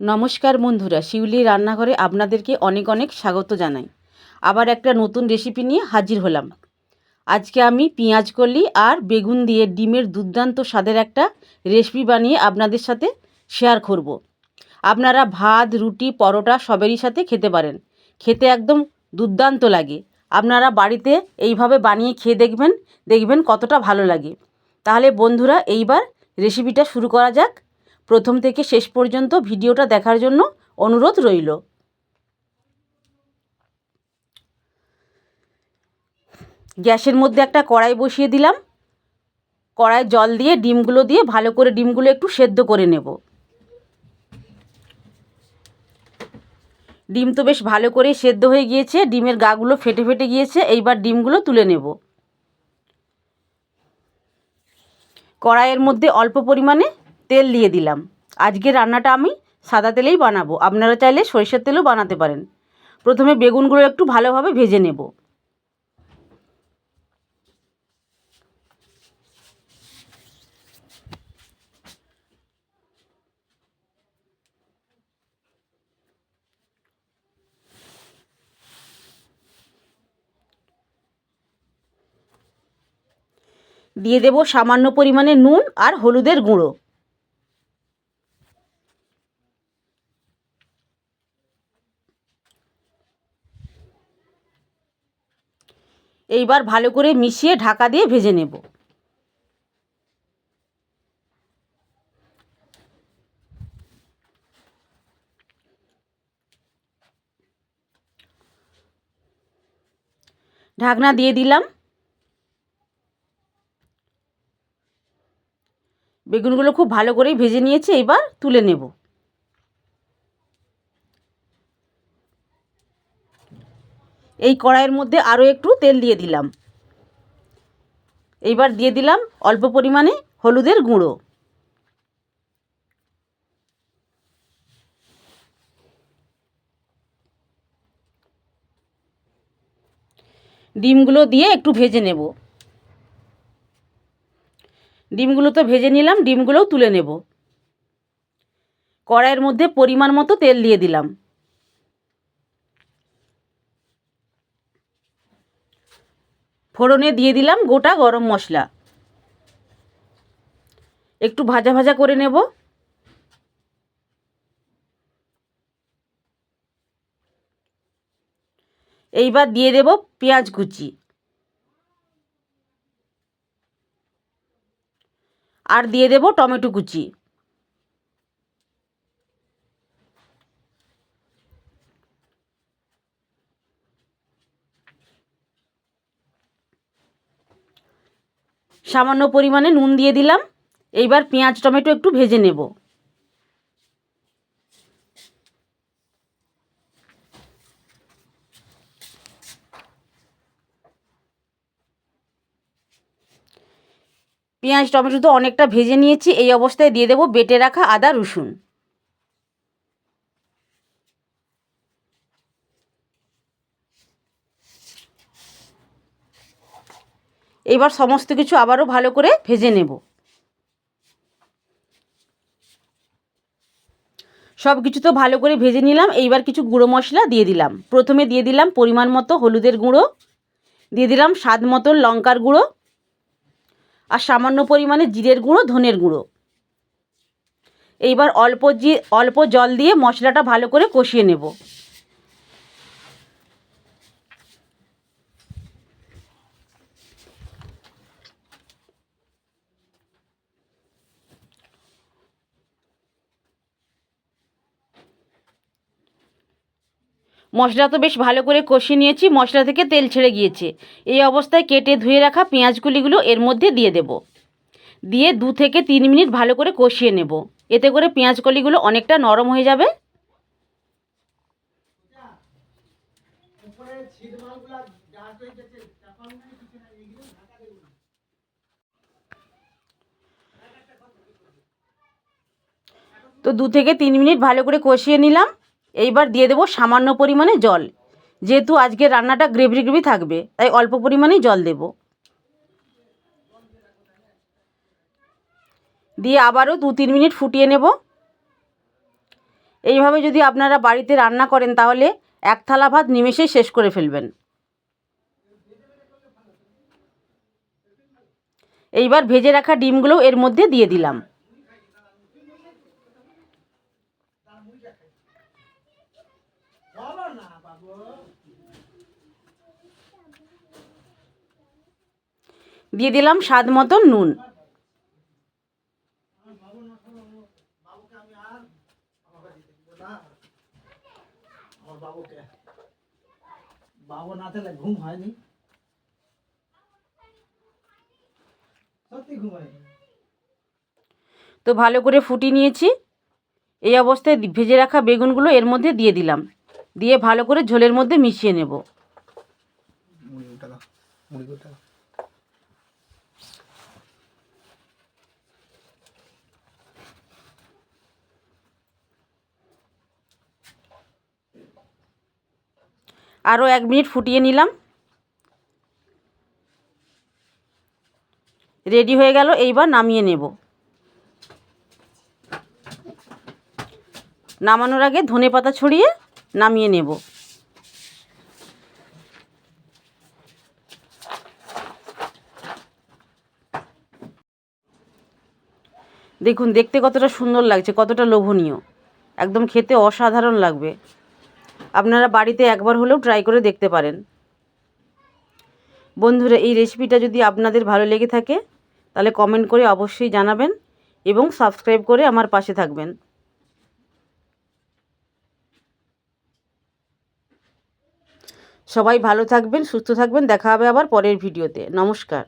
নমস্কার বন্ধুরা, শিউলি রান্নাঘরে আপনাদেরকে অনেক অনেক স্বাগত জানাই। আবার একটা নতুন রেসিপি নিয়ে হাজির হলাম। আজকে আমি পেঁয়াজ কলি আর বেগুন দিয়ে ডিমের দুর্দান্ত স্বাদের একটা রেসিপি বানিয়ে আপনাদের সাথে শেয়ার করব। আপনারা ভাত, রুটি, পরোটা সবেরই সাথে খেতে পারেন। খেতে একদম দুর্দান্ত লাগে। আপনারা বাড়িতে এইভাবে বানিয়ে খেয়ে দেখবেন দেখবেন কতটা ভালো লাগে। তাহলে বন্ধুরা, এইবার রেসিপিটা শুরু করা যাক। প্রথম থেকে শেষ পর্যন্ত ভিডিওটা দেখার জন্য অনুরোধ রইল। গ্যাসের মধ্যে একটা কড়াই বসিয়ে দিলাম। কড়াই জল দিয়ে ডিমগুলো দিয়ে ভালো করে ডিমগুলো একটু সেদ্ধ করে নেব। ডিম তো বেশ ভালো করে সেদ্ধ হয়ে গিয়েছে, ডিমের গাগুলো ফেটে ফেটে গিয়েছে, এইবার ডিমগুলো তুলে নেব। কড়াইয়ের মধ্যে অল্প পরিমাণে তেল দিয়ে দিলাম। আজকে রান্নাটা আমি সাদা তেলেই বানাবো। আপনারা চাইলে সরিষার তেলও বানাতে পারেন। প্রথমে বেগুনগুলো একটু ভালোভাবে ভেজে নেব। দিয়ে দেব সামান্য পরিমাণে নুন আর হলুদের গুঁড়ো। এইবার ভালো করে মিশিয়ে ঢাকা দিয়ে ভেজে নেব। ঢাকনা দিয়ে দিলাম। বেগুনগুলো খুব ভালো করেই ভেজে নিয়েছি এবার তুলে নেব। এই কড়াইয়ের মধ্যে আরও একটু তেল দিয়ে দিলাম। এইবার দিয়ে দিলাম অল্প পরিমাণে হলুদের গুঁড়ো। ডিমগুলো দিয়ে একটু ভেজে নেব। ডিমগুলো তো ভেজে নিলাম, ডিমগুলোও তুলে নেব। কড়াইয়ের মধ্যে পরিমাণ মতো তেল দিয়ে দিলাম। ফোড়নে দিয়ে দিলাম গোটা গরম মশলা। একটু ভাজা ভাজা করে নেব। এইবার দিয়ে দেব পেঁয়াজ কুচি। আর দিয়ে দেব টমেটো কুচি। সামান্য পরিমাণে নুন দিয়ে দিলাম। এইবার পেঁয়াজ, টমেটো একটু ভেজে নেব। পেঁয়াজ, টমেটো তো অনেকটা ভেজে নিয়েছি, এই অবস্থায় দিয়ে দেবো বেটে রাখা আদা রসুন। এবার সমস্ত কিছু আবারও ভালো করে ভেজে নেব। সব কিছু তো ভালো করে ভেজে নিলাম, এইবার কিছু গুঁড়ো মশলা দিয়ে দিলাম। প্রথমে দিয়ে দিলাম পরিমাণ মতো হলুদের গুঁড়ো, দিয়ে দিলাম স্বাদ মতো লঙ্কার গুঁড়ো, আর সামান্য পরিমাণে জিরের গুঁড়ো, ধনের গুঁড়ো। এইবার অল্প জি, অল্প জল দিয়ে মশলাটা ভালো করে কষিয়ে নেব। মশলা তো বেশ ভালো করে কষিয়ে নিয়েছি, মশলা থেকে তেল ছেড়ে গিয়েছে। এই অবস্থায় কেটে ধুয়ে রাখা পেঁয়াজগুলিগুলো এর মধ্যে দিয়ে দেব। দিয়ে দু থেকে তিন মিনিট ভালো করে কষিয়ে নেব। এতে করে পেঁয়াজ কলিগুলো অনেকটা নরম হয়ে যাবে। তো দু থেকে তিন মিনিট ভালো করে কষিয়ে নিলাম। এইবার দিয়ে দেবো সামান্য পরিমাণে জল। যেহেতু আজকে রান্নাটা গ্রেভি গ্রেভি থাকবে, তাই অল্প পরিমাণেই জল দেব। দিয়ে আবারও দু তিন মিনিট ফুটিয়ে নেব। এইভাবে যদি আপনারা বাড়িতে রান্না করেন, তাহলে এক থালা ভাত নিমেষেই শেষ করে ফেলবেন। এইবার ভেজে রাখা ডিমগুলো এর মধ্যে দিয়ে দিলাম। দিয়ে দিলাম স্বাদ মতন নুন। বাবু না থাকলে ঘুম হয়নি। সত্যি ঘুম হয়নি। তো ভালো করে ফুটিয়ে নিয়েছি। এই অবস্থায় ভেজে রাখা বেগুনগুলো এর মধ্যে দিয়ে দিলাম। দিয়ে ভালো করে ঝোলের মধ্যে মিশিয়ে নেব। আরও এক মিনিট ফুটিয়ে নিলাম। রেডি হয়ে গেল এইবার নামিয়ে নেব। নামানোর আগে ধনে পাতা ছড়িয়ে নামিয়ে নেব। দেখুন, দেখতে কতটা সুন্দর লাগছে, কতটা লোভনীয়। একদম খেতে অসাধারণ লাগবে। আপনারা বাড়িতে একবার হলেও ট্রাই করে দেখতে পারেন। বন্ধুরা, এই রেসিপিটা যদি আপনাদের ভালো লেগে থাকে, তাহলে কমেন্ট করে অবশ্যই জানাবেন এবং সাবস্ক্রাইব করে আমার পাশে থাকবেন। সবাই ভালো থাকবেন সুস্থ থাকবেন। দেখা হবে আবার পরের ভিডিওতে। নমস্কার।